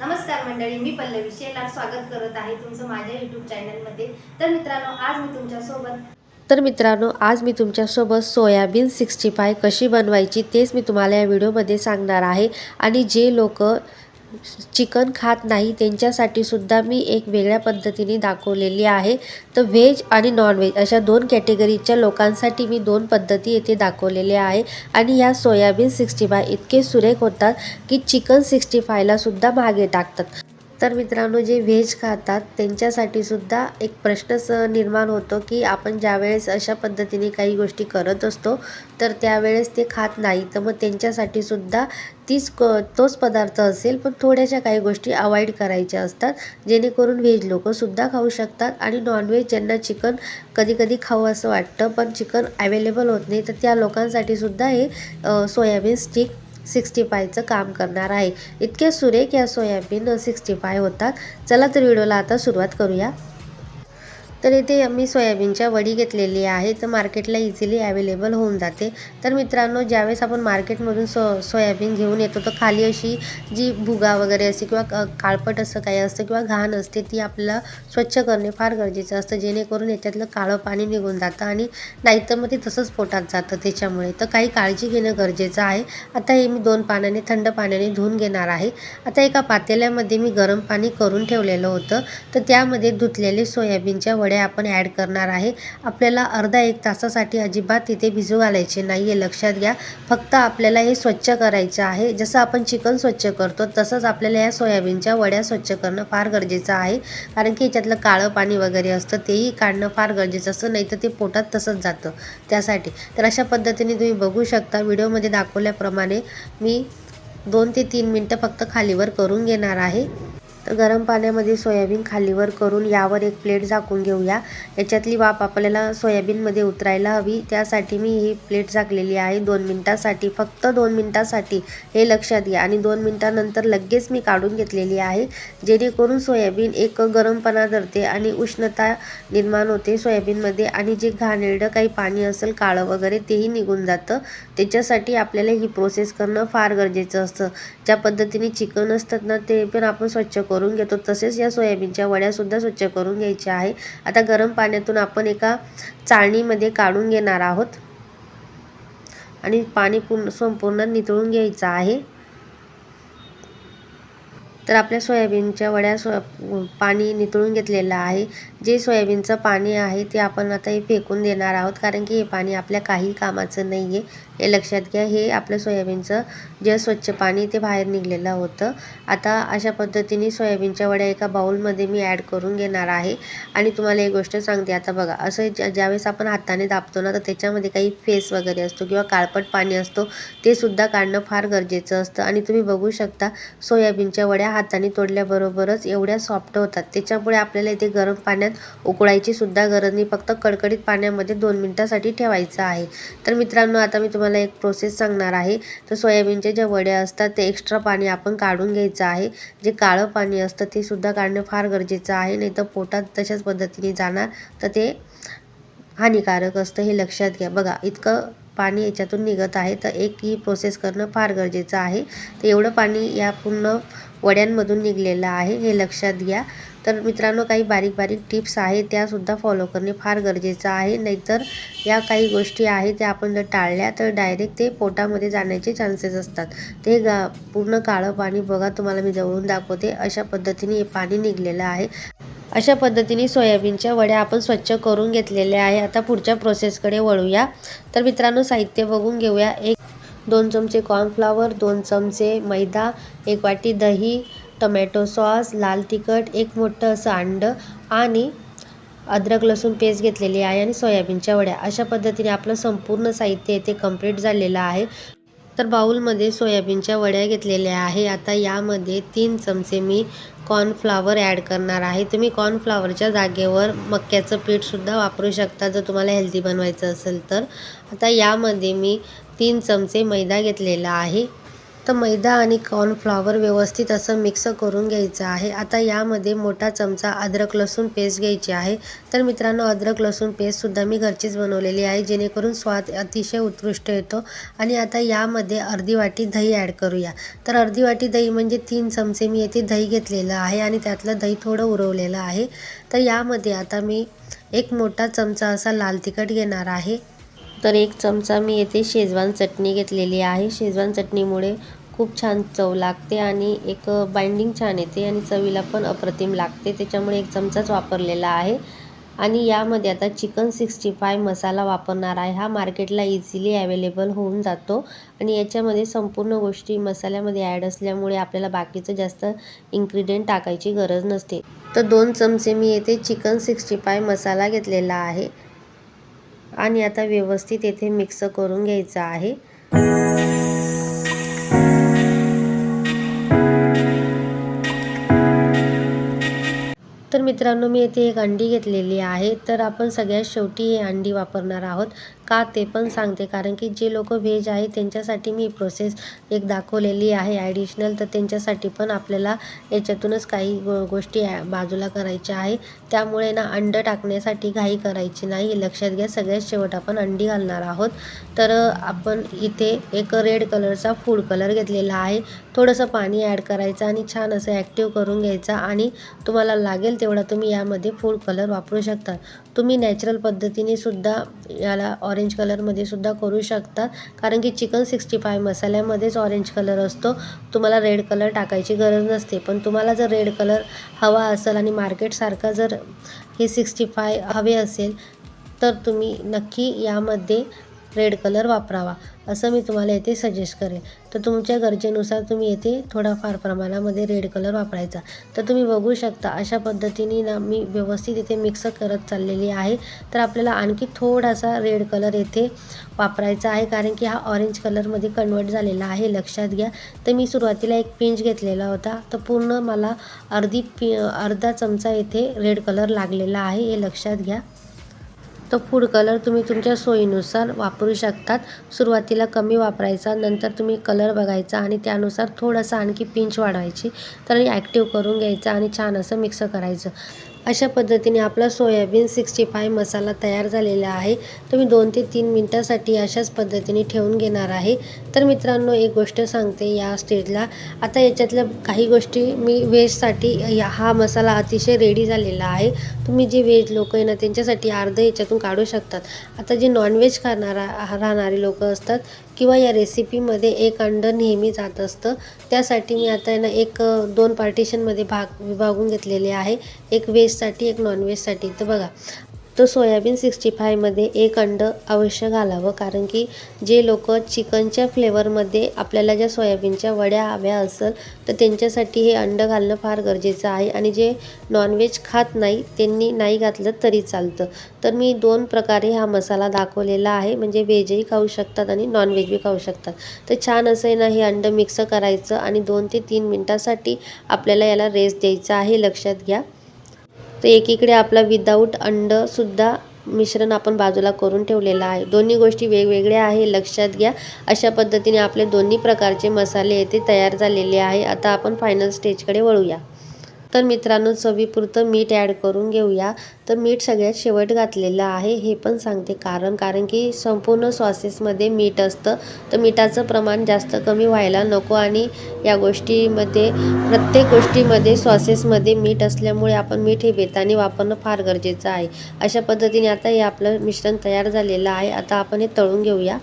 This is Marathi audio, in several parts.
नमस्कार मंडळी मी पल्लवी शेलार स्वागत करत आहे तुमचं माझ्या यूट्यूब चॅनलमध्ये तर मित्रांनो आज मी तुमच्यासोबत तर मित्रांनो आज मी तुमच्यासोबत सोयाबीन सिक्स्टी फाय कशी बनवायची तेच मी तुम्हाला या व्हिडिओमध्ये सांगणार आहे. आणि जे लोक चिकन खात नाही त्यांच्यासाठी सुद्धा मी एक वेगळ्या पद्धतीने दाखवलेली आहे. तर व्हेज आणि नॉनव्हेज अशा दोन कॅटेगरीच्या लोकांसाठी मी दोन पद्धती येथे दाखवलेल्या आहे. आणि ह्या सोयाबीन सिक्स्टी फाय इतके सुरेख होतात की चिकन सिक्स्टी फायलासुद्धा मागे टाकतात. तर मित्रांनो जे व्हेज खातात त्यांच्यासाठी सुद्धा एक प्रश्नच निर्माण होतो की आपण ज्यावेळेस अशा पद्धतीने काही गोष्टी करत असतो तर त्यावेळेस ते खात नाही. तर मग त्यांच्यासाठी सुद्धा तीच क तोच पदार्थ असेल पण थोड्याशा काही गोष्टी अवॉइड करायच्या असतात जेणेकरून व्हेज लोकंसुद्धा खाऊ शकतात आणि नॉनव्हेज ज्यांना चिकन कधी कधी खाऊ असं वाटतं पण चिकन अवेलेबल होत नाही तर त्या लोकांसाठी सुद्धा हे सोयाबीन स्टिक सिक्स्टी फायचं काम करणार आहे. इतके सुरेख या सोयाबीन सिक्स्टी फाय होतात. चला तर व्हिडिओला आता सुरुवात करूया. तर इथे मी सोयाबीनच्या वडी घेतलेली आहे. तर मार्केटला इझिली अवेलेबल होऊन जाते. तर मित्रांनो ज्यावेळेस आपण मार्केटमधून सो सोयाबीन घेऊन येतो तर खाली अशी जी भुगा वगैरे असते किंवा क- काळपट असं काही असतं किंवा घाण असते ती आपल्याला स्वच्छ करणे फार गरजेचं असतं. जेणेकरून याच्यातलं काळं पाणी निघून जातं आणि नाहीतर मग ते तसंच पोटात जातं त्याच्यामुळे. तर काही काळजी घेणं गरजेचं आहे. आता हे मी दोन पाण्याने थंड पाण्याने धुवून घेणार आहे. आता एका पातेल्यामध्ये मी गरम पाणी करून ठेवलेलं होतं. तर त्यामध्ये धुतलेले सोयाबीनच्या वड्या आपण ॲड करणार आहे. आपल्याला अर्धा एक तासासाठी अजिबात तिथे भिजू घालायचे नाही आहे लक्षात घ्या. फक्त आपल्याला हे स्वच्छ करायचं आहे. जसं आपण चिकन स्वच्छ करतो तसंच आपल्याला या सोयाबीनच्या वड्या स्वच्छ करणं फार गरजेचं आहे. कारण की याच्यातलं काळं पाणी वगैरे असतं तेही काढणं फार गरजेचं असतं नाही तर ते पोटात तसंच जातं त्यासाठी. तर अशा पद्धतीने तुम्ही बघू शकता. व्हिडिओमध्ये दाखवल्याप्रमाणे मी दोन ते तीन मिनटं फक्त खालीवर करून घेणार आहे. तर गरम पाण्यामध्ये सोयाबीन खालीवर करून यावर एक प्लेट झाकून घेऊया. याच्यातली वाफ आपल्याला सोयाबीनमध्ये उतरायला हवी. त्यासाठी मी ही प्लेट झाकलेली आहे. दोन मिनटासाठी फक्त दोन मिनटासाठी हे लक्षात घ्या. आणि दोन मिनटानंतर लगेच मी काढून घेतलेली आहे जेणेकरून सोयाबीन एक गरमपणा धरते आणि उष्णता निर्माण होते सोयाबीनमध्ये. आणि जे घाणेरडं काही पाणी असेल काळं वगैरे तेही निघून जातं. त्याच्यासाठी आपल्याला ही प्रोसेस करणं फार गरजेचं असतं. ज्या पद्धतीने चिकन असतात ना ते पण आपण स्वच्छ करून घेतो. तसेच या सोयाबीनच्या वड्यासुद्धा स्वच्छ करून घ्यायच्या आहे. आता गरम पाण्यातून आपण एका चाळणीमध्ये काढून घेणार आहोत. आणि पाणी पूर्ण संपूर्ण नितळून घ्यायचं आहे. तर आपल्या सोयाबीनच्या वड्या सो पाणी नितळून घेतलेलं आहे. जे सोयाबीनचं पाणी आहे ते आपण आता हे फेकून देणार आहोत. कारण की हे पाणी आपल्या काही कामाचं नाही आहे हे लक्षात घ्या हे आपलं सोयाबीनचं जे स्वच्छ पाणी ते बाहेर निघलेलं होतं. आता अशा पद्धतीने सोयाबीनच्या वड्या एका बाऊलमध्ये मी ॲड करून घेणार आहे. आणि तुम्हाला एक गोष्ट सांगते आता बघा असं ज्या ज्यावेळेस आपण हाताने दाबतो ना तर त्याच्यामध्ये काही फेस वगैरे असतो किंवा काळपट पाणी असतो ते सुद्धा काढणं फार गरजेचं असतं. आणि तुम्ही बघू शकता सोयाबीनच्या वड्या हाताने तोडल्याबरोबरच एवढ्या सॉफ्ट होतात. त्याच्यामुळे आपल्याला इथे गरम पाण्यात उकळायची सुद्धा गरज नाही. फक्त कडकडीत पाण्यामध्ये दोन मिनटासाठी ठेवायचं आहे. तर मित्रांनो आता मी तुम्हाला एक प्रोसेस सांगणार आहे. तर सोयाबीनच्या ज्या वड्या असतात ते एक्स्ट्रा पाणी आपण काढून घ्यायचं आहे. जे काळं पाणी असतं ते सुद्धा काढणं फार गरजेचं आहे. नाही तर पोटात तशाच पद्धतीने जाणार तर ते हानिकारक असतं हे लक्षात घ्या. बघा इतकं पाणी याच्यातून निघत आहे तर एक ही प्रोसेस करणं फार गरजेचं आहे. तर एवढं पाणी या पूर्ण वड्यांमधून निघलेलं आहे हे लक्षात घ्या. तर मित्रांनो काही बारीक बारीक टिप्स आहेत त्यासुद्धा फॉलो करणे फार गरजेचं आहे. नाहीतर या काही गोष्टी आहेत त्या आपण जर टाळल्या तर डायरेक्ट ते पोटामध्ये जाण्याचे चान्सेस असतात. ते गा पूर्ण काळं पाणी बघा तुम्हाला मी जवळून दाखवते. अशा पद्धतीने हे पाणी निघलेलं आहे. अशा पद्धतीने सोयाबीनच्या वड्या आपण स्वच्छ करून घेतलेल्या आहे. आता पुढच्या प्रोसेसकडे वळूया. तर मित्रांनो साहित्य बघून घेऊया. एक दोन चमचे कॉर्नफ्लावर दोन चमचे मैदा एक वाटी दही टमॅटो सॉस लाल तिखट एक मोठं असं अंडं आणि अद्रक लसूण पेस्ट घेतलेली आहे आणि सोयाबीनच्या वड्या. अशा पद्धतीने आपलं संपूर्ण साहित्य येथे कंप्लीट झालेलं आहे. तर बाऊलमध्ये सोयाबीनच्या वड्या घेतलेल्या आहे. आता यामध्ये तीन चमचे मी कॉर्नफ्लावर ॲड करणार आहे. तुम्ही कॉर्नफ्लावरच्या जागेवर मक्याचं पीठसुद्धा वापरू शकता जर तुम्हाला हेल्दी बनवायचं असेल तर. आता यामध्ये मी तीन चमचे मैदा घेतलेला आहे. तर मैदा आणि कॉर्नफ्लॉवर व्यवस्थित असं मिक्स करून घ्यायचं आहे. आता यामध्ये मोठा चमचा अद्रक लसूण पेस्ट घ्यायची आहे. तर मित्रांनो अद्रक लसूण पेस्टसुद्धा मी घरचीच बनवलेली आहे जेणेकरून स्वाद अतिशय उत्कृष्ट येतो. आणि आता यामध्ये अर्धी वाटी दही ॲड करूया. तर अर्धी वाटी दही म्हणजे तीन चमचे मी येथे दही घेतलेलं आहे आणि त्यातलं दही थोडं उरवलेलं आहे. तर यामध्ये आता मी एक मोठा चमचा असा लाल तिखट घेणार आहे. तर एक चमचा मी येथे शेजवान चटणी घेतलेली आहे. शेजवान चटणीमुळे खूप छान चव लागते आणि एक बाइंडिंग छान येते आणि चवीला पण अप्रतिम लागते. त्याच्यामुळे एक चमचाच वापरलेला आहे. आणि यामध्ये आता चिकन सिक्स्टी फाय मसाला वापरणार आहे. हा मार्केटला इझिली अवेलेबल होऊन जातो. आणि याच्यामध्ये संपूर्ण गोष्टी मसाल्यामध्ये ॲड असल्यामुळे आपल्याला बाकीचं जास्त इन्ग्रिडियंट टाकायची गरज नसते. तर दोन चमचे मी येथे चिकन सिक्स्टी फाय मसाला घेतलेला आहे. आणि आता व्यवस्थित येथे मिक्स करून घ्यायचं आहे. तर मित्रांनो मी येथे एक अंडी घेतलेली आहे. तर आपण सगळ्यात शेवटी ही अंडी वापरणार आहोत. का ते पण सांगते. कारण की जे लोक व्हेज आहे त्यांच्यासाठी मी प्रोसेस एक दाखवलेली आहे ॲडिशनल तर त्यांच्यासाठी पण आपल्याला याच्यातूनच काही गो गोष्टी बाजूला करायच्या आहे. त्यामुळे ना अंडं टाकण्यासाठी घाई करायची नाही. लक्षात घ्या सगळ्यात शेवट आपण अंडी घालणार आहोत. तर आपण इथे एक रेड कलरचा फूड कलर घेतलेला आहे. थोडंसं पाणी ॲड करायचं आणि छान असं ॲक्टिव्ह करून घ्यायचं. आणि तुम्हाला लागेल तेवढा तुम्ही यामध्ये फूड कलर वापरू शकता. तुम्ही नॅचरल पद्धतीने सुद्धा याला ऑरेंज ऑरेंज कलरमध्ये सुद्धा करू शकतात कारण की चिकन सिक्स्टी फाय मसाल्यामध्येच ऑरेंज कलर असतो. तुम्हाला रेड कलर टाकायची गरज नसते. पण तुम्हाला जर रेड कलर हवा असेल आणि मार्केटसारखा जर हे सिक्स्टी फाय हवे असेल तर तुम्ही नक्की यामध्ये रेड कलर वापरावा. असं मी तुम्हाला येथे सजेस्ट करेन. तर तुमच्या गरजेनुसार तुम्ही येथे थोडाफार प्रमाणामध्ये रेड कलर वापरायचा. तर तुम्ही बघू शकता अशा पद्धतीने ना मी व्यवस्थित इथे मिक्स करत चाललेली आहे. तर आपल्याला आणखी थोडासा रेड कलर येथे वापरायचा आहे कारण की हा ऑरेंज कलरमध्ये कन्वर्ट झालेला आहे लक्षात घ्या. तर मी सुरुवातीला एक पिंच घेतलेला होता. तर पूर्ण मला अर्धी पि अर्धा चमचा येथे रेड कलर लागलेला आहे हे लक्षात घ्या. तो फूड कलर तुम्ही तुमच्या सोयीनुसार वापरू शकतात. सुरुवातीला कमी वापरायचा नंतर तुम्ही कलर बघायचा आणि त्यानुसार थोडंसं आणखी पिंच वाढवायची. तर ॲक्टिव्ह करून घ्यायचं आणि छान असं मिक्स करायचं. अशा पद्धतीने आपला सोयाबीन सिक्स्टी फाय मसाला तयार झालेला आहे. तो मी दोन ते तीन मिनटासाठी अशाच पद्धतीने ठेवून घेणार आहे. तर मित्रांनो एक गोष्ट सांगते या स्टेजला. आता याच्यातल्या काही गोष्टी मी व्हेजसाठी या हा मसाला अतिशय रेडी झालेला आहे. तुम्ही जे व्हेज लोक आहे ना त्यांच्यासाठी अर्धं याच्यातून काढू शकतात. आता जे नॉनव्हेज खाणारा राहणारे लोक असतात किंवा या रेसिपीमध्ये एक अंडं नेहमी जात असतं त्यासाठी मी आता आहे ना एक दोन पार्टिशनमध्ये भाग विभागून घेतलेले आहे. एक व्हेजसाठी एक नॉनव्हेजसाठी तर बघा तो सोयाबीन सिक्स्टी फायमध्ये एक अंडं अवश्य घालावं. कारण की जे लोक चिकनच्या फ्लेवरमध्ये आपल्याला ज्या सोयाबीनच्या वड्या हव्या असेल तर त्यांच्यासाठी हे अंड घालणं फार गरजेचं आहे. आणि जे नॉनव्हेज खात नाही त्यांनी नाही घातलं तरी चालतं. तर मी दोन प्रकारे हा मसाला दाखवलेला आहे. म्हणजे व्हेजही खाऊ शकतात आणि नॉनव्हेज बी खाऊ शकतात. तर छान असं आहे ना हे अंड मिक्स करायचं आणि दोन ते तीन मिनटासाठी आपल्याला याला रेस्ट द्यायचा आहे. लक्षात घ्या. तर एकीकडे आपला विदाऊट अंडसुद्धा मिश्रण आपण बाजूला करून ठेवलेलं आहे. दोन्ही गोष्टी वेगवेगळ्या आहे लक्षात घ्या. अशा पद्धतीने आपले दोन्ही प्रकारचे मसाले येथे तयार झालेले आहे. आता आपण फायनल स्टेजकडे वळूया. तर मित्रांनो चवीपुरतं मीठ ॲड करून घेऊया. तर मीठ सगळ्यात शेवट घातलेलं आहे. हे पण सांगते कारण कारण की संपूर्ण सॉसेसमध्ये मीठ असतं. तर मिठाचं प्रमाण जास्त कमी व्हायला नको आणि या गोष्टीमध्ये प्रत्येक गोष्टीमध्ये सॉसेसमध्ये मीठ असल्यामुळे आपण मीठ हे बेताने वापरणं फार गरजेचं आहे. अशा पद्धतीने आता हे आपलं मिश्रण तयार झालेलं आहे. आता आपण हे तळून घेऊया.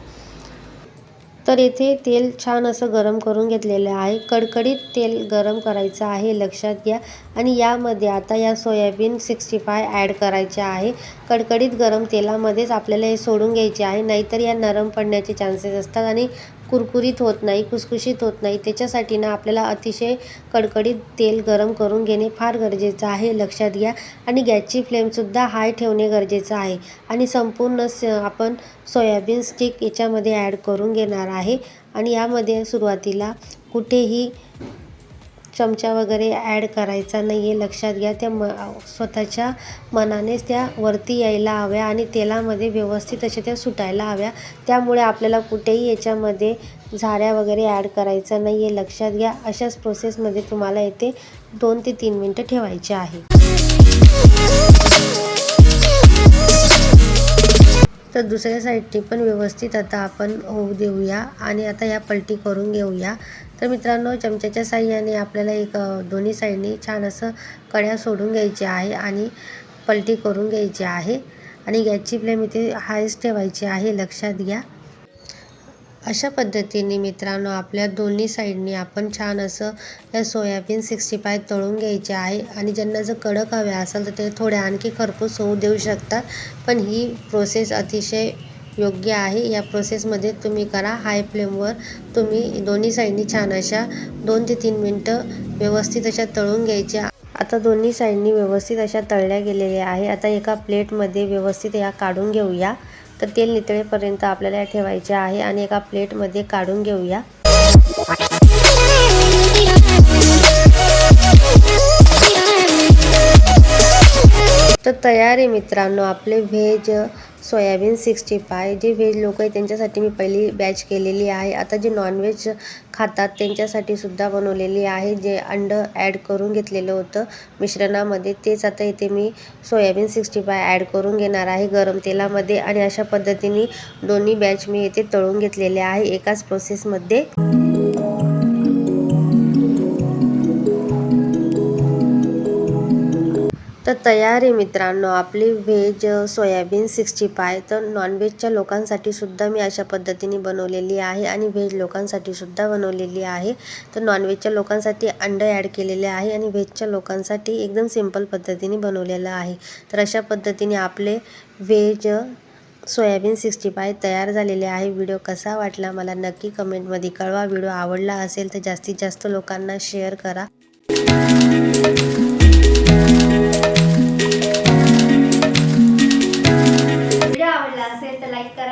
तर येथे तेल छान असं गरम करून घेतलेलं आहे. कडकडीत तेल गरम करायचं आहे लक्षात घ्या. आणि यामध्ये आता या सोयाबीन सिक्स्टी फाय ॲड करायचे आहे. कडकडीत गरम तेलामध्येच आपल्याला हे सोडून घ्यायचे आहे. नाहीतर या नरम पडण्याचे चान्सेस असतात आणि कुरकुरीत होत नाही खुसखुशीत होत नाही. त्याच्यासाठी ना आपल्याला अतिशय कडकडीत तेल गरम करून घेणे फार गरजेचं आहे लक्षात घ्या. आणि गॅसची फ्लेमसुद्धा हाय ठेवणे गरजेचं आहे. आणि संपूर्ण स आपण सोयाबीन स्टिक याच्यामध्ये ॲड करून घेणार आहे. आणि यामध्ये सुरुवातीला कुठेही चमचा वगैरे ॲड करायचा नाही आहे लक्षात घ्या त्या म स्वतःच्या मनानेच त्या वरती यायला हव्या आणि तेलामध्ये व्यवस्थित अशा त्या सुटायला हव्या. त्यामुळे आपल्याला कुठेही याच्यामध्ये झाऱ्या वगैरे ॲड करायचा नाही आहे लक्षात घ्या अशाच प्रोसेसमध्ये तुम्हाला येथे दोन ते तीन मिनटं ठेवायचे आहे. तर दुसऱ्या साईडने पण व्यवस्थित आता आपण होऊ देऊया आणि आता या पलटी करून घेऊया. तर मित्रांनो चमच्याच्या साह्याने आपल्याला एक दोन्ही साईडने छान असं कड्या सोडून घ्यायची आहे आणि पलटी करून घ्यायची आहे. आणि गॅसची फ्लेम इथे हायच ठेवायची आहे लक्षात घ्या. अशा पद्धतीने मित्रांनो आपल्या दोन्ही साईडनी आपण छान असं या सोयाबीन सिक्स्टी फाय तळून घ्यायचे आहे. आणि ज्यांना जर कडक हवे असेल तर ते थोडे आणखी खरपूस होऊ देऊ शकतात. पण ही प्रोसेस अतिशय योग्य आहे. या प्रोसेसमध्ये तुम्ही करा. हाय फ्लेमवर तुम्ही दोन्ही साईडनी छान अशा दोन ते तीन मिनटं व्यवस्थित अशा तळून घ्यायच्या. आता दोन्ही साईडनी व्यवस्थित अशा तळल्या गेलेल्या आहे आता एका प्लेटमध्ये व्यवस्थित या काढून घेऊया. तर तेल नितळेपर्यंत आपल्याला या ठेवायचे आहे आणि एका प्लेटमध्ये काढून घेऊया. तर तयार आहे मित्रांनो आपले व्हेज सोयाबीन सिक्स्टी फाय जे व्हेज लोक आहेत त्यांच्यासाठी मी पहिली बॅच केलेली आहे. आता जे नॉनव्हेज खातात त्यांच्यासाठी सुद्धा बनवलेली आहे. जे अंड ॲड करून घेतलेलं होतं मिश्रणामध्ये तेच आता इथे मी सोयाबीन सिक्स्टी फाय ॲड करून घेणार आहे गरम तेलामध्ये आणि अशा पद्धतीने दोन्ही बॅच मी इथे तळून घेतलेले आहे एकाच प्रोसेसमध्ये तर तयार आहे मित्रांनो. आपली व्हेज सोयाबीन सिक्स्टी फाय तर नॉनव्हेजच्या लोकांसाठी सुद्धा मी अशा पद्धतीने बनवलेली आहे आणि व्हेज लोकांसाठी सुद्धा बनवलेली आहे. तर नॉनव्हेजच्या लोकांसाठी अंड ॲड केलेले आहे आणि व्हेजच्या लोकांसाठी एकदम सिंपल पद्धतीने बनवलेलं आहे. तर अशा पद्धतीने आपले व्हेज सोयाबीन सिक्स्टी फाय तयार झालेले आहे. व्हिडिओ कसा वाटला मला नक्की कमेंटमध्ये कळवा. व्हिडिओ आवडला असेल तर जास्तीत जास्त लोकांना शेअर करा.